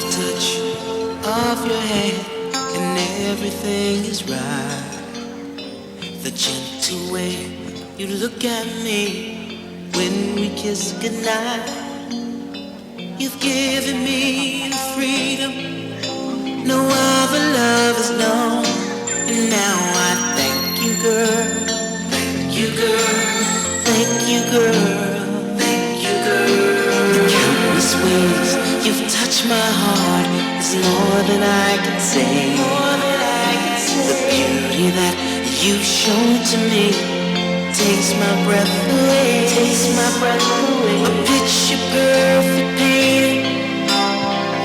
gentle touch of your hand, and everything is right. The gentle way you look at me when we kiss goodnight. You've given me the freedom no other love has known, and now I thank you, girl. Thank you, girl. Thank you, girl. Thank you, girl. The countless ways you've touched my heart is more than I can say. The beauty that you've shown to me takes my breath away. Takes my breath away. A picture perfect painting.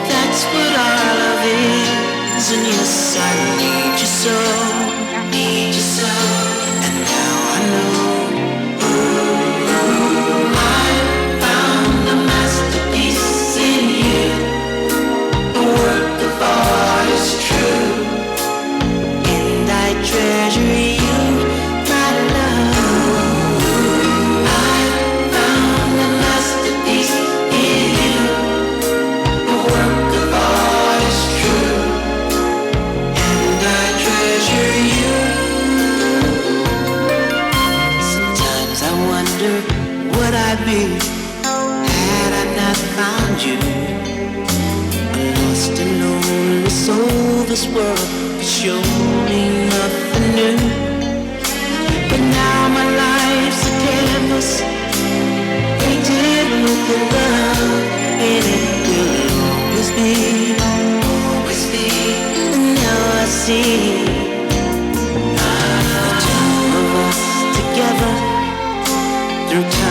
That's what our love is. And yes, I need you so. I wonder what I'd be had I not found you. A lost and lonely soul, this world could show me nothing new. Through time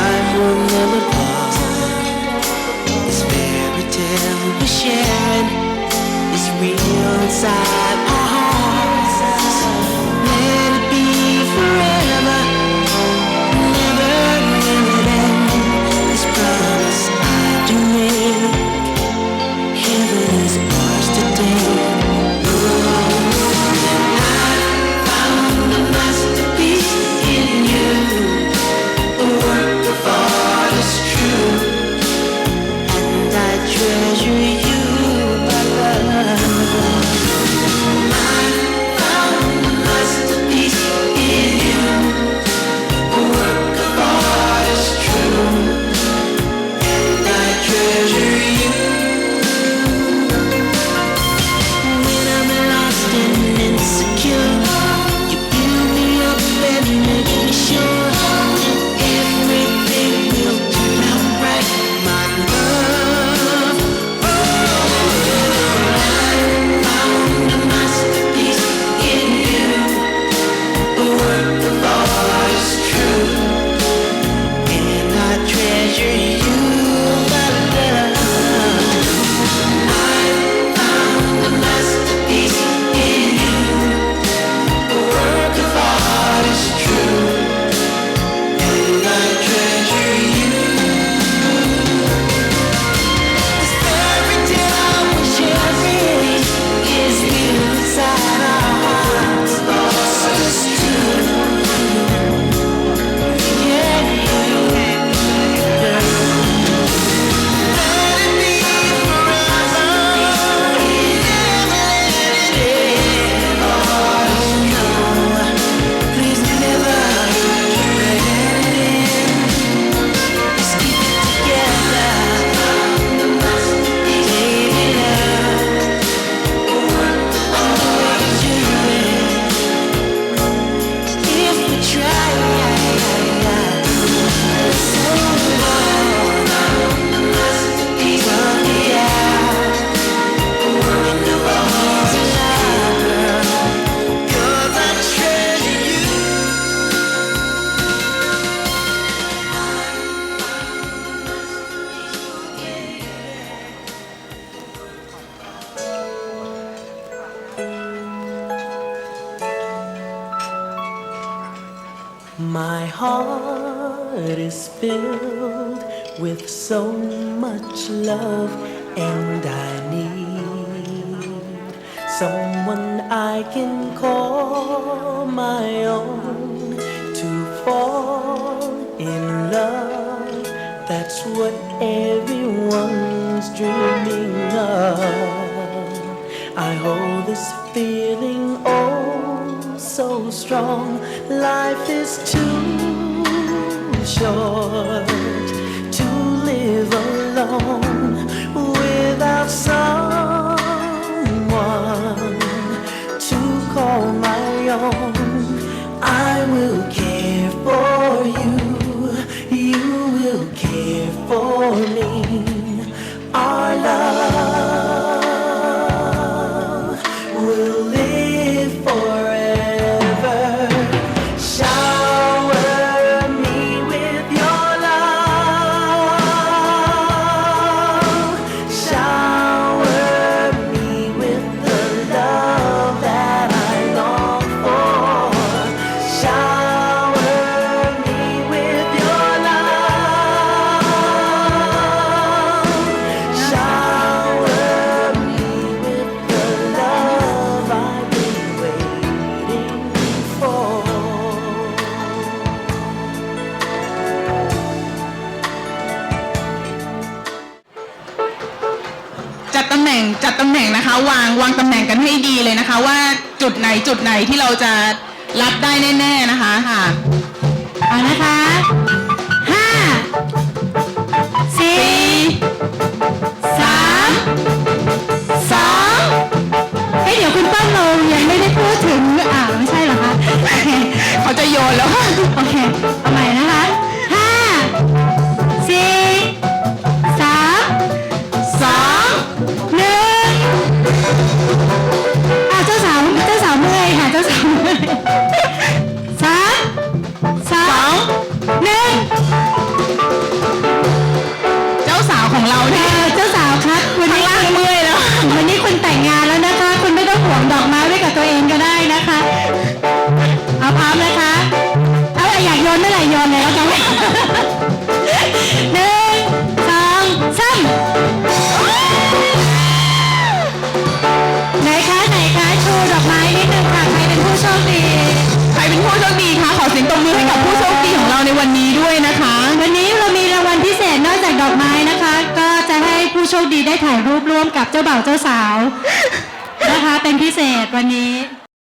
My heart is filled with so much love, and I need someone I can call my own to fall in love. That's what everyone was dreaming of. I hold this strong. Life is too short to live alone without someone to call my own. ดตำแหน่งนะคะ วางวางตำแหน่งกันให้ดีเลยนะคะ ว่าจุดไหนจุดไหนที่เราจะรับได้แน่ ๆนะคะค่ะเอานะคะห้าสี่สามสองเฮ้ยเดี๋ยวคุณป้อมเรายังไม่ได้พูดถึงอ่าไม่ใช่เหรอคะโอเคเขาจะโยนแล้วค่ะโอเค บมือให้กับผู้โชคดีของเราในวันนี้ด้วยนะคะ วันนี้เรามีรางวัลพิเศษนอกจากดอกไม้นะคะ ก็จะให้ผู้โชคดีได้ถ่ายรูปร่วมกับเจ้าบ่าวเจ้าสาว นะคะเป็นพิเศษวันนี้